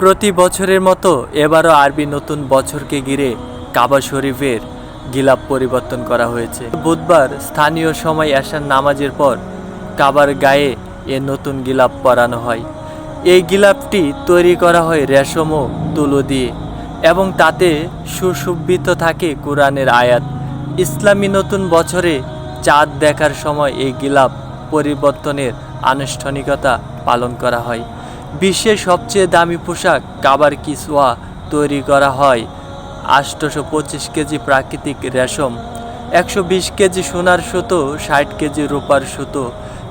প্রতি বছরের মতো এবারও আরবি নতুন বছরকে ঘিরে কাবা শরীফের গিলাপ পরিবর্তন করা হয়েছে। বুধবার স্থানীয় সময় এশার নামাজের পর কাবার গায়ে এ নতুন গিলাপ পরানো হয়। এই গিলাপটি তৈরি করা হয় রেশম ও তুলো দিয়ে এবং তাতে সুশোভিত থাকে কোরআনের আয়াত। ইসলামী নতুন বছরে চাঁদ দেখার সময় এই গিলাপ পরিবর্তনের আনুষ্ঠানিকতা পালন করা হয়। বিশ্বের সবচেয়ে দামি পোশাক কাবার কিসওয়া তৈরি করা হয়। আষ্টশো পঁচিশ কেজি প্রাকৃতিক রেশম, একশো বিশ কেজি সোনার সুতো, ষাট কেজি রূপার সুতো,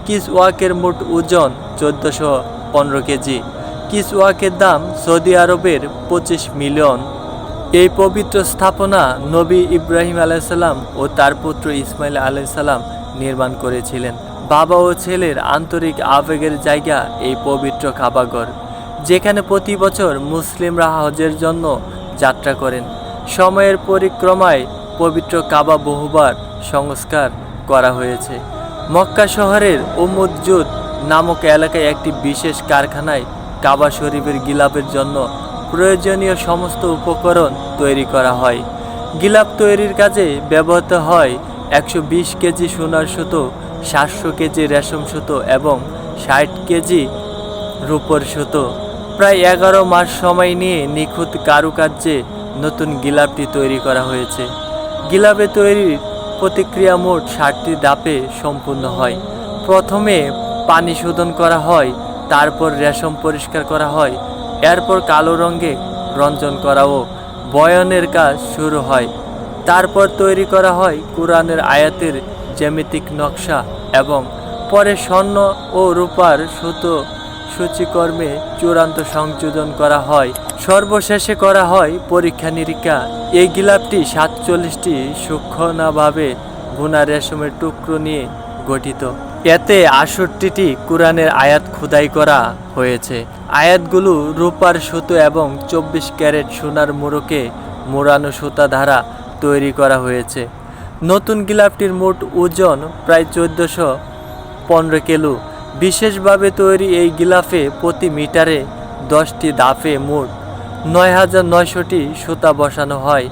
কিসওয়াকের মোট ওজন চোদ্দোশো পনেরো কেজি। কিসওয়াকের দাম সৌদি আরবের পঁচিশ মিলিয়ন। এই পবিত্র স্থাপনা নবী ইব্রাহিম আলাইসাল্লাম ও তার পুত্র ইসমাইল আলাইসাল্লাম নির্মাণ করেছিলেন। বাবা ও ছেলের আন্তরিক আবেগের জায়গা এই পবিত্র কাবাগর, যেখানে প্রতি বছর মুসলিমরা হজের জন্য যাত্রা করেন। সময়ের পরিক্রমায় পবিত্র কাবা বহুবার সংস্কার করা হয়েছে। মক্কা শহরের উমুজ্জুদ নামক এলাকায় একটি বিশেষ কারখানায় কাবা শরীফের গিলাপের জন্য প্রয়োজনীয় সমস্ত উপকরণ তৈরি করা হয়। গিলাপ তৈরির কাজে ব্যবহৃত হয় একশো বিশ কেজি সোনার সুতো সাতশো কেজি রেশম সুতো এবং ষাট কেজি রূপর সুতো। প্রায় এগারো মাস সময় নিয়ে নিখুঁত কারুকার্যে নতুন গিলাপটি তৈরি করা হয়েছে। গিলাপে তৈরির প্রতিক্রিয়া মোট ষাটটি ধাপে সম্পূর্ণ হয়। প্রথমে পানি শোধন করা হয়, তারপর রেশম পরিষ্কার করা হয়, এরপর কালো রঙে রঞ্জন করা ও বয়নের কাজ শুরু হয়। তারপর তৈরি করা হয় কোরআনের আয়াতের জ্যামিতিক নকশা এবং পরে স্বর্ণ ও রূপার সুতো সূচিকর্মে চূড়ান্ত সংযোজন করা হয়। সর্বশেষে করা হয় পরীক্ষা নিরীক্ষা। এই গিলাপটি সাতচল্লিশটি সূক্ষ্মভাবে বুনা রেশমের টুকরো নিয়ে গঠিত। এতে আষট্টিটি কোরআনের আয়াত খোদাই করা হয়েছে। আয়াতগুলো রূপার সুতো এবং চব্বিশ ক্যারেট সোনার মোড়কে মোড়ানো সুতা দ্বারা তৈরি করা হয়েছে। নতুন গিলাপটির মোট ওজন প্রায় চোদ্দোশো পনেরো কিলো। বিশেষভাবে তৈরি এই গিলাফে প্রতি মিটারে দশটি দাফে মোট নয় হাজার নয়শোটি সুতা বসানো হয়।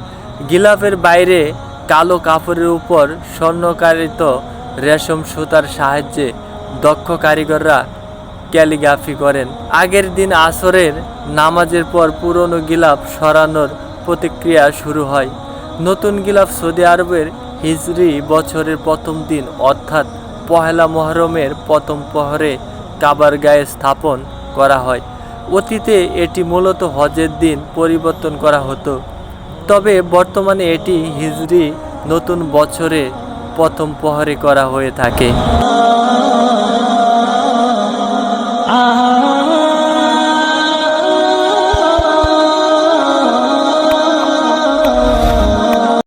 গিলাফের বাইরে কালো কাপড়ের উপর স্বর্ণকারিত রেশম সুতার সাহায্যে দক্ষ কারিগররা ক্যালিগ্রাফি করেন। আগের দিন আসরের নামাজের পর পুরনো গিলাফ সরানোর প্রতিক্রিয়া শুরু হয়। নতুন গিলাফ সৌদি আরবের হিজরি বছরের প্রথম দিন, অর্থাৎ পহেলা মহরমের প্রথম প্রহরে কাবার গায়ে স্থাপন করা হয়। অতীতে এটি মূলত হজের দিন পরিবর্তন করা হতো। তবে বর্তমানে এটি হিজরি নতুন বছরে প্রথম প্রহরে করা হয়ে থাকে।